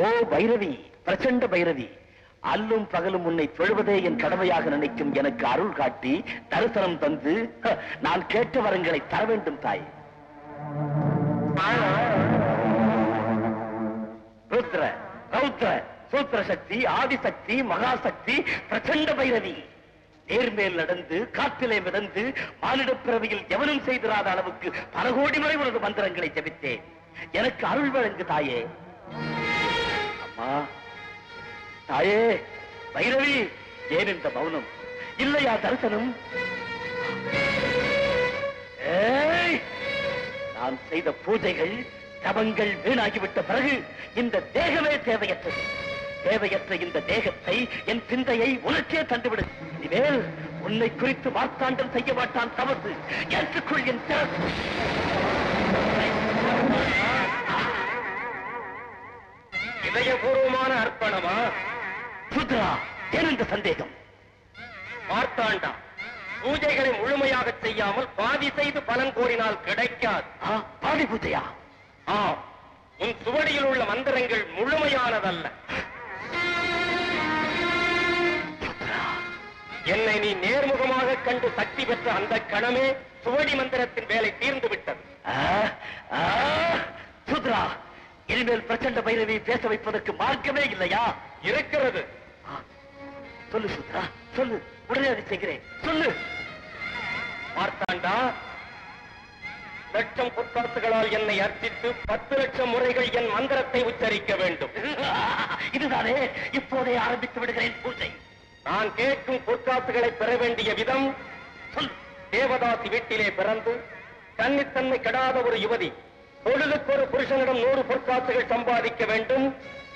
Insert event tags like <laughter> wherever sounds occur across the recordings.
ஓ பைரவி பிரச்சண்ட பைரவி அல்லும் பகலும் உன்னை தொழுவதே என் கடமையாக நினைக்கும் எனக்கு அருள் காட்டி தரிசனம் தந்து நான் கேட்ட வரங்களை தர வேண்டும் தாய். ருத்ர ரௌத்ர சூத்திர சக்தி ஆதிசக்தி மகாசக்தி பிரச்சண்ட பைரவி. நேர்மேல் நடந்து காற்றிலே மிதந்து மானிடப் பிறவியில் எவனும் செய்திராத அளவுக்கு பல கோடி முறை உனது மந்திரங்களை ஜபித்தேன். எனக்கு அருள் வழங்கு தாயே. அம்மா. தாயே பைரவி ஏன் இந்த மௌனம்? இல்லையா தரிசனம்? ஏய்! நான் செய்த பூஜைகள் தவங்கள் வீணாகிவிட்ட பிறகு இந்த தேகமே தேவையற்றது. தேவையற்ற இந்த தேகத்தை என் சிந்தையை உனக்கே தந்துவிடு. இனிமேல் உன்னை குறித்து வார்த்தாண்டம் செய்ய மாட்டான் தவறு ஏற்றுக்கொள் என் இதயபூர்வமான அர்ப்பணமா? சுத்ரா ஏன் இந்த சந்தேகம்? மார்த்தாண்டா பூஜைகளை முழுமையாக செய்யாமல் பாதி செய்து பலன் கோரினால் கிடைக்காது. பாதி பூஜையா? ஆம் உன் சுவடியில் உள்ள மந்திரங்கள் முழுமையானதல்ல. என்னை நீ நேர்முகமாக கண்டு சக்தி பெற்ற அந்த கணமே சுவடி மந்திரத்தின் வேலை தீர்ந்து விட்டது இனிமேல் பிரச்சண்ட பைரவி பேச வைப்பதற்கு மார்க்கமே இல்லையா? இருக்கிறது. சொல்லு சுத்ரா சொல்லு. உடனே அதை செய்கிறேன். சொல்லு. மார்த்தாண்டா லட்சம் பொற்காசுகளால் என்னை அர்ச்சித்து பத்து லட்சம் முறைகள் என் மந்திரத்தை உச்சரிக்க வேண்டும். இதுதானே? இப்போதே ஆரம்பித்து விடுகிறேன் பூஜை. நான் கேட்கும் பொற்காசுகளை பெற வேண்டிய விதம் சொல் தேவதாசி வீட்டிலே பிறந்து கன்னித்தன்மை கெடாத ஒரு யுவதி பொழுதுக்கு ஒரு புருஷனிடம் நூறு பொற்காசுகள் சம்பாதிக்க வேண்டும்.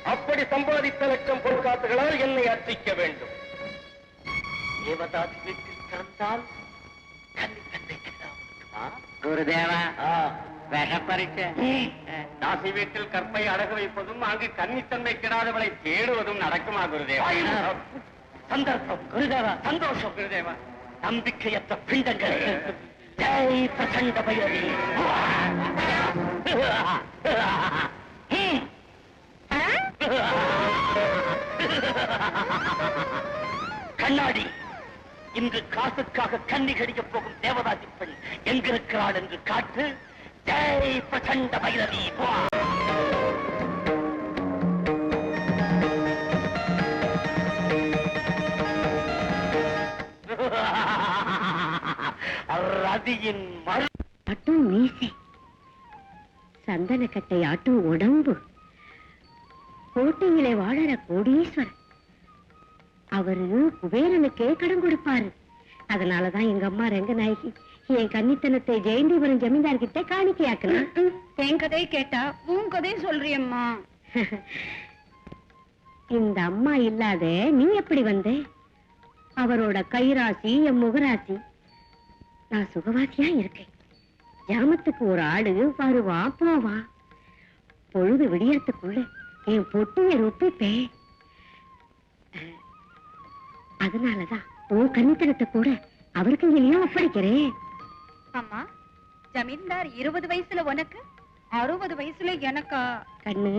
அப்படி சம்பாதித்த லட்சம் பொற்காசுகளால் என்னை அர்ச்சிக்க வேண்டும். வீட்டில் பிறந்தால்? குருதேவா. தாசி வீட்டில் கற்பை அடகு வைப்பதும் அங்கு கன்னித்தன்மை கெடாதவளை தேடுவதும் நடக்குமா குருதேவா. சந்தர்ப்பம் குருதேவா சந்தோஷம் குருதேவா. நம்பிக்கையற்ற பிண்டங்கள். ஜெய் பிரச்சண்ட பைரவி ம். கண்ணாடி இன்று காசுக்காக கண்ணி கடிக்கப் போகும் தேவதாசி பெண் எங்கிருக்கிறாள் என்று காட்டு ஜெய் பிரச்சண்ட பைரவி வா. ரதியின் மறு மட்டும் மீசை சந்தனக்கட்டை ஆட்டும் உடம்பு. கோட்டையிலே வாழற கோடீஸ்வரன். அவரு குபேரனுக்கே கடன் கொடுப்பாரு. அதனாலதான் எங்க அம்மா ரங்கநாயகி என் கன்னித்தனத்தை ஜெயந்திபுரம் ஜமீன்தார் கிட்ட காணிக்கையாக்கணும் <laughs> என் கதையை கேட்டா உன் கதையை சொல்றியம்மா. <laughs> இந்த அம்மா இல்லாத நீ எப்படி வந்த? அவரோட கைராசி என் முகராசி. நான் சுகவாசியா இருக்கேன். ஜாமத்துக்கு ஒரு ஆடு வருவான் போவான் பொழுது விடியறதுக்குள்ள என் பொட்டிய ரொப்பிப்பேன். அஹ், அதனாலதான் உன் கன்னித்தனத்தை கூட அவருக்கு இல்லையா ஒப்படைக்கிறேன். அம்மா ஜமீன்தார் இருபது வயசுல உனக்கு அறுபது வயசுல எனக்கா? கண்ணு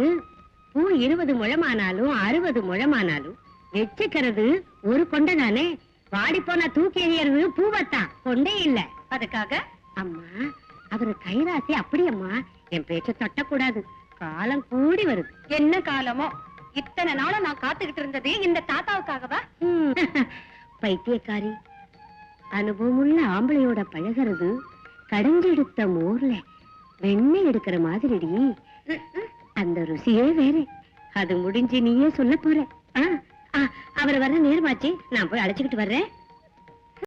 பூ இருபது முழமானாலும் அறுபது முழமானாலும் வச்சுக்கிறது ஒரு கொண்டை தானே வாடி போனா தூக்கி எறியறது பூவத்தான் கொண்டே இல்ல. அதுக்காக? அம்மா அவரு கைராசி அப்படியம்மா. என் பேச்ச தொட்டக்கூடாது. காலம் கூடி வருது. என்ன காலமோ? இத்தனை நாளா நான் காத்துக்கிட்டு இருந்தது இந்த தாத்தாவுக்காகவா. பைத்தியக்காரி. அனுபவமுள்ள ஆம்பளையோட பழகிறது கடைஞ்செடுத்த மோர்ல வெண்ணெய் எடுக்கிற மாதிரிடி. அந்த ருசியே வேற. அது முடிஞ்சு நீயே சொல்ல போற. அவர் வர நேரமாச்சு நான் போய் அழைச்சுக்கிட்டு வர்றேன்.